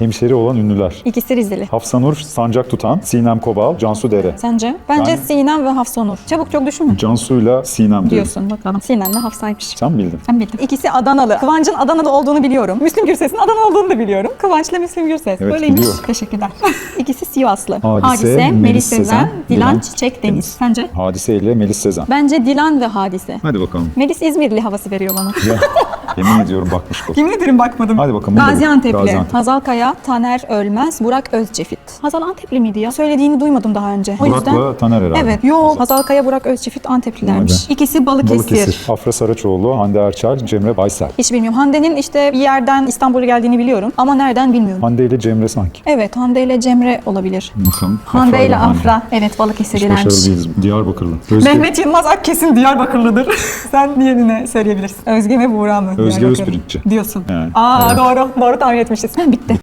Hemşeri olan ünlüler. İkisi Rizeli. Hafsanur Sancak Tutan, Sinem Kobal, Cansu Dere. Sence? Bence Yani- Sinem ve Hafsa Nur. Çabuk çok düşünme. Cansu'yla Sinem diyorum. Diyorsun bakalım. Sinem de Hafsa'ymış. Sen bildin. Sen bildin. İkisi Adanalı. Kıvanç'ın Adanalı olduğunu biliyorum. Müslüm Gürses'in Adanalı olduğunu da biliyorum. Kıvanç'la Müslüm Gürses. Evet, Böyleymiş. biliyor. Teşekkürler. İkisi Sivaslı. Hadise, Melis Sezen, Dilan, Çiçek, Deniz. Deniz. Sence? Hadise ile Melis Sezen. Bence Dilan ve Hadise. Hadi bakalım. Melis İzmirli havası veriyor bana. Yemin ediyorum bakmış ol. Yemin ederim bakmadım. Hadi bakalım, bunu da bil. Gaziantep'li. Gaziantep. Hazal Kaya, Taner Ölmez, Burak Özçivit. Hazal Antepli miydi ya? Söylediğini duymadım daha önce. O yüzden... Burak'la Taner herhalde. Evet. Yok. Hazal Kaya, Burak Özçivit Anteplilermiş. Hadi. İkisi Balıkesir. Balıkesir. Afra Saraçoğlu, Hande Erçel, Cemre Baysel. Hiç bilmiyorum. Hande'nin işte bir yerden İstanbul'a geldiğini biliyorum ama nereden bilmiyorum. Hande ile Cemre sanki. Evet Hande ile Cemre olabilir. Bakalım. Hande ile Hande. Afra. Evet Hiç Balıkesirlilermiş. başarılı değiliz. Diyarbakırlı. Özge, Mehmet Yılmaz Ak kesin Diyarbakırlıdır. Sen diğerine söyleyebilirsin. Özge mi Buğra mı? Özge. Özpirinççi. Diyorsun. Yani, Aa doğru. Doğru tahmin etmişiz. Bitti.